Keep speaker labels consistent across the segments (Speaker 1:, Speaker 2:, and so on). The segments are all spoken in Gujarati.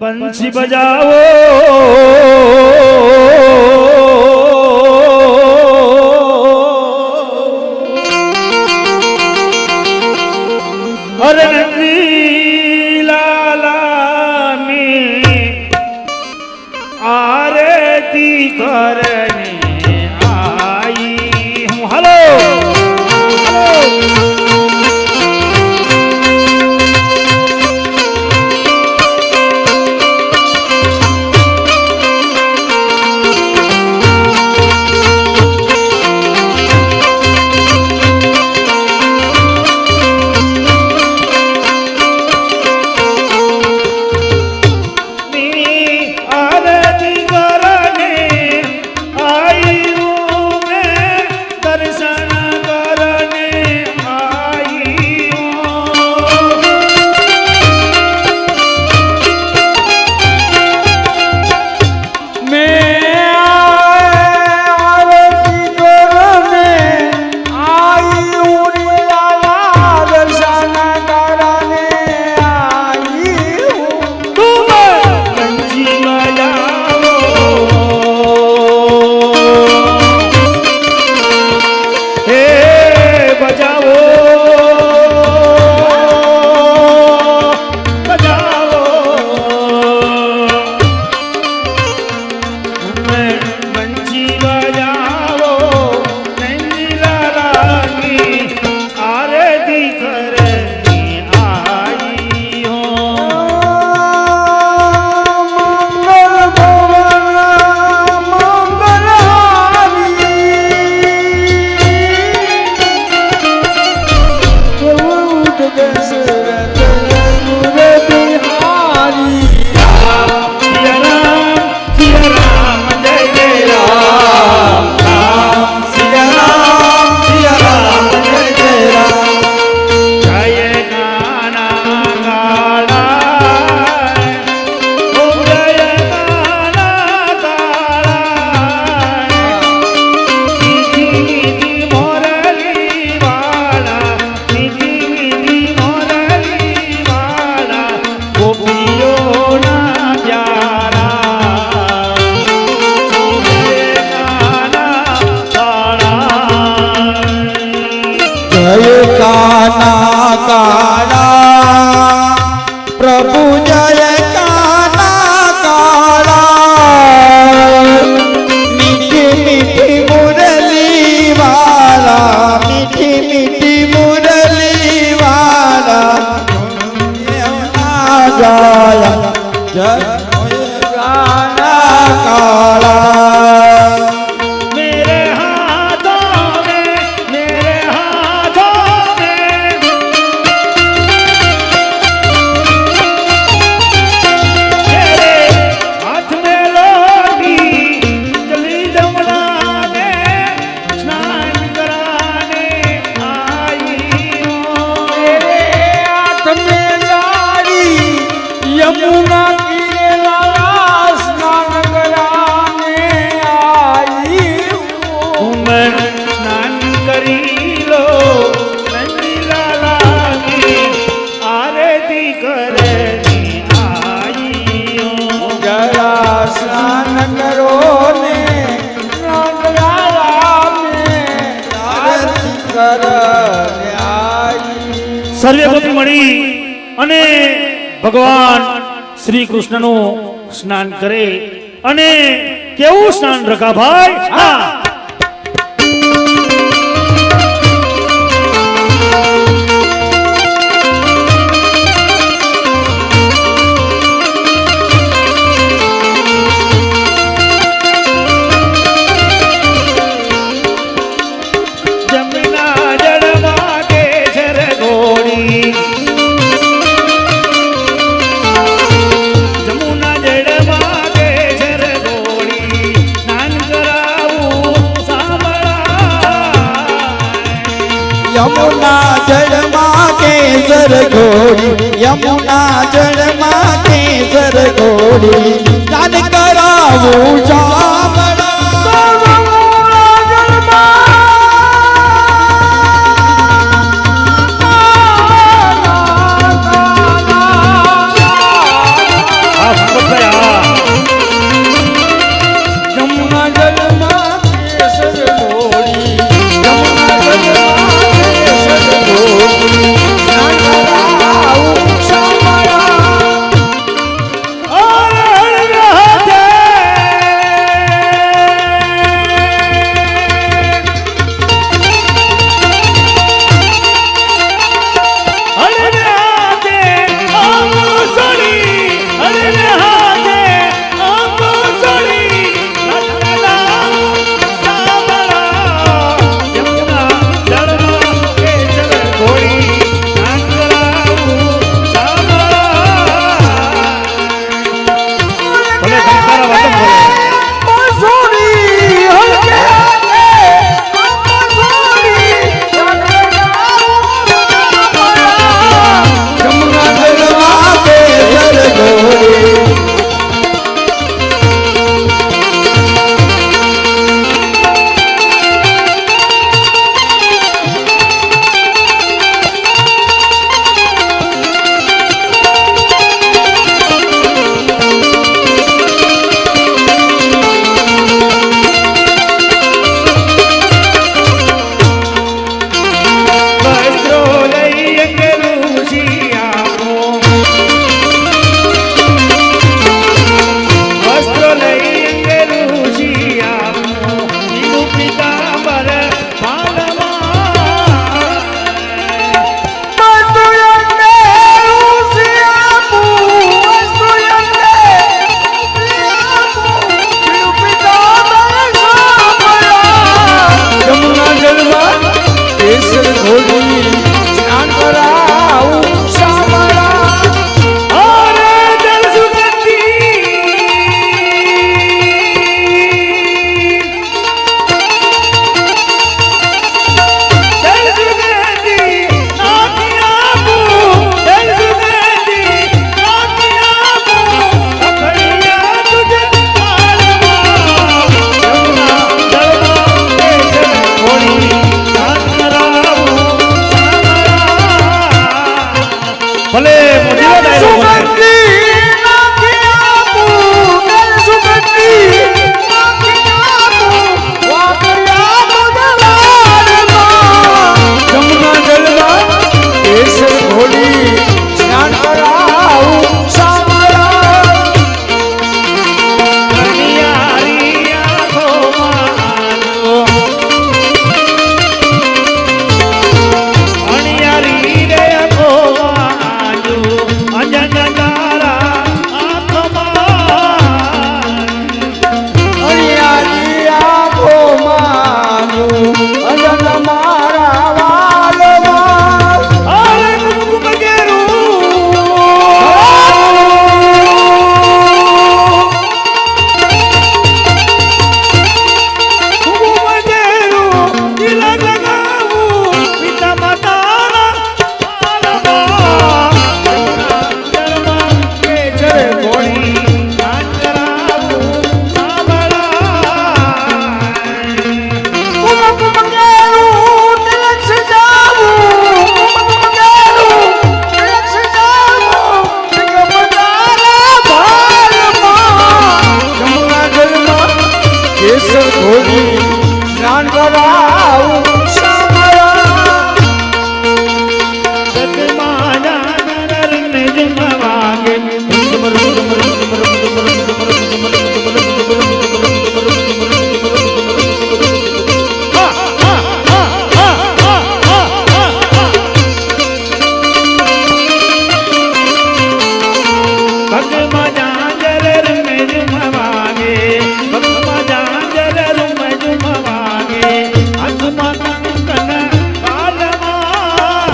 Speaker 1: બંસી બજાવો. ભગવાન શ્રી કૃષ્ણનું સ્નાન કરે અને કેવું સ્નાન રખાભાઈ? હા.
Speaker 2: યમુના જળમાં કેસર ઘોડી યમુના જળમાં કેસર ઘોડી ચાલ કરાવું શામળ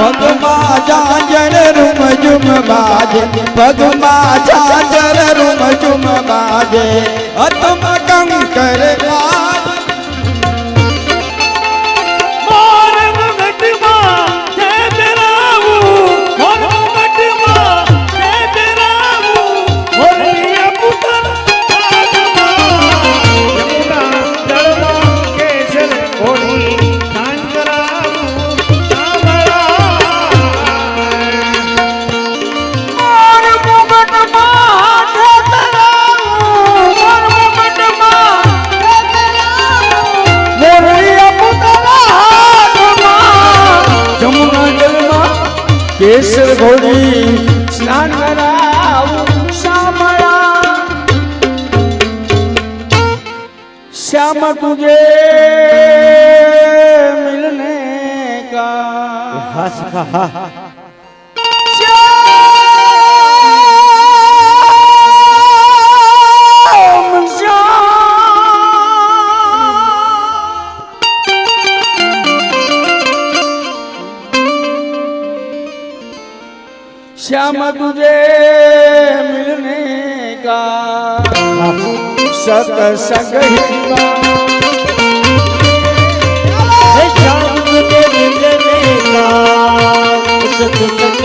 Speaker 2: પગમાં ચાંચર રૂમ ઝુમ બાજે પગમાં ચાંચર રૂમ ઝુમ બાજે. અતમ કંકર બાજે
Speaker 3: श्याम तुझे मिलने का हस
Speaker 4: हा
Speaker 3: श्याम तुझे मिलने का સતસંગ
Speaker 4: સતસંગ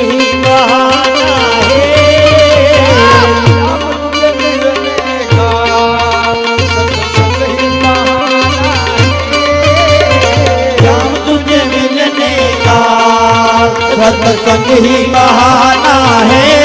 Speaker 2: सत्संग ही बहाना है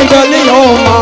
Speaker 2: Oh,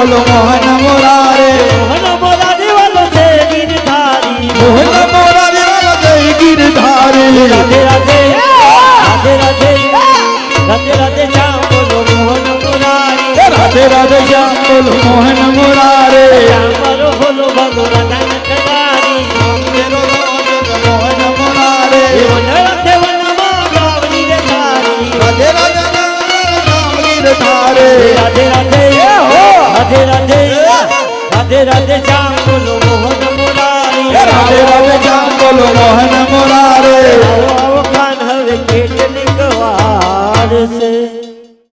Speaker 2: બોલો મોહન મોરારે.
Speaker 4: મોહન મોરારી વાલો છે ગીરધારી. મોહન
Speaker 2: મોરારી વાલો છે ગીરધારી. રાધે
Speaker 4: રાધે રાધે રાધે રાધે રાધે શ્યામ બોલો મોહન મોરારી.
Speaker 2: રાધે રાધે શ્યામ બોલો મોહન મોરારે.
Speaker 4: બોલો બોલો ભગવાન
Speaker 2: મોહન મોરારે. રાધે રાધે
Speaker 4: રાધે રાધે રાધે રાધે શ્યામ બોલો મોહન મુરારી. રાધે
Speaker 2: રાધે શ્યામ બોલો મોહન મુરારી.
Speaker 4: આવો આવો ખાન હવે કેટ નીકવાર છે.